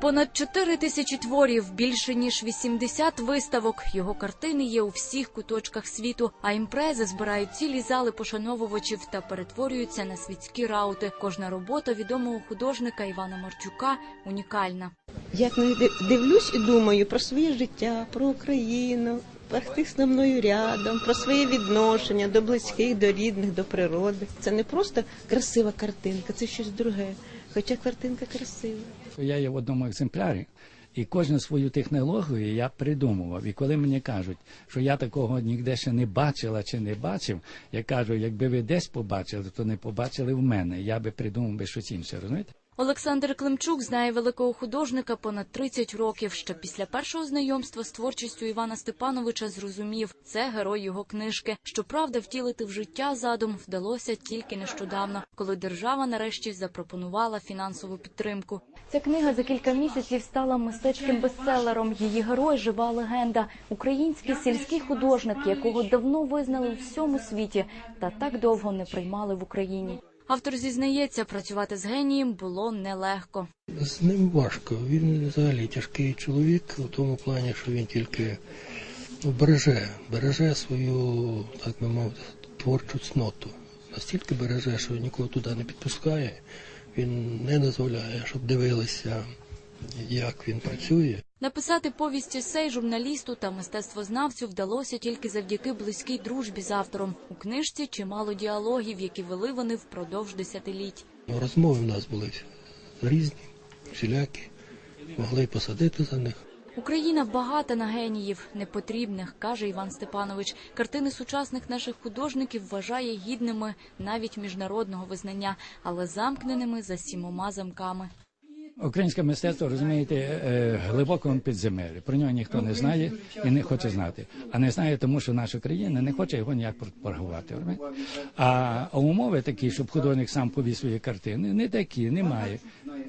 Понад 4 тисячі творів, більше ніж 80 виставок. Його картини є у всіх куточках світу. А імпрези збирають цілі зали пошановувачів та перетворюються на світські раути. Кожна робота відомого художника Івана Марчука унікальна. Не дивлюсь і думаю про своє життя, про Україну, з мною рядом, про своє відношення до близьких, до рідних, до природи. Це не просто красива картинка, це щось друге. Хоча картинка красива. Я є в одному екземплярі, і кожну свою технологію я придумував. І коли мені кажуть, що я такого ніде ще не бачила чи не бачив, я кажу, якби ви десь побачили, то не побачили в мене. Я би придумав би щось інше, розумієте? Олександр Климчук знає великого художника понад 30 років. Ще після першого знайомства з творчістю Івана Степановича зрозумів, це герой його книжки. Щоправда, втілити в життя задум вдалося тільки нещодавно, коли держава нарешті запропонувала фінансову підтримку. Ця книга за кілька місяців стала мистецьким бестселером. Її герой жива легенда, український сільський художник, якого давно визнали у всьому світі, та так довго не приймали в Україні. Автор зізнається, працювати з генієм було нелегко. З ним важко. Він взагалі тяжкий чоловік у тому плані, що він тільки береже, береже свою, так би мовити, творчу цноту. Настільки береже, що нікого туди не підпускає. Він не дозволяє, щоб дивилися, як він працює. Написати повість есей журналісту та мистецтвознавцю вдалося тільки завдяки близькій дружбі з автором. У книжці чимало діалогів, які вели вони впродовж десятиліть. Ну, Розмови в нас були різні, всілякі, могли посадити за них. Україна багата на геніїв, непотрібних, каже Іван Степанович. Картини сучасних наших художників вважає гідними навіть міжнародного визнання, але замкненими за сімома замками. Українське мистецтво, розумієте, е, глибоко в підземелі. Про нього ніхто не знає і не хоче знати. А не знає, тому що наша країна не хоче його ніяк пропагувати. А умови такі, щоб художник сам повіз свої картини, не такі, немає.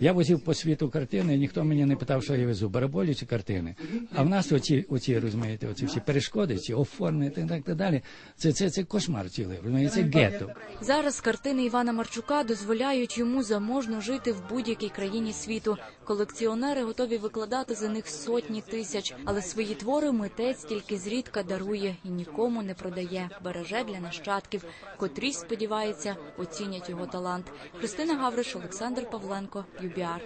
Я возив по світу картини, і ніхто мені не питав, що я везу, бараболі чи картини. А в нас оці, оці розумієте, оці всі перешкоди, ці оформи і так, далі. Це, це, це кошмар цілий, розумієте, це гетто. Зараз картини Івана Марчука дозволяють йому заможно жити в будь-якій країні світу. Колекціонери готові викладати за них сотні тисяч, але свої твори митець тільки зрідка дарує і нікому не продає. Береже для нащадків, котрі сподівається оцінять його талант. Христина Гавриш, Олександр Павленко, ЮБІАР.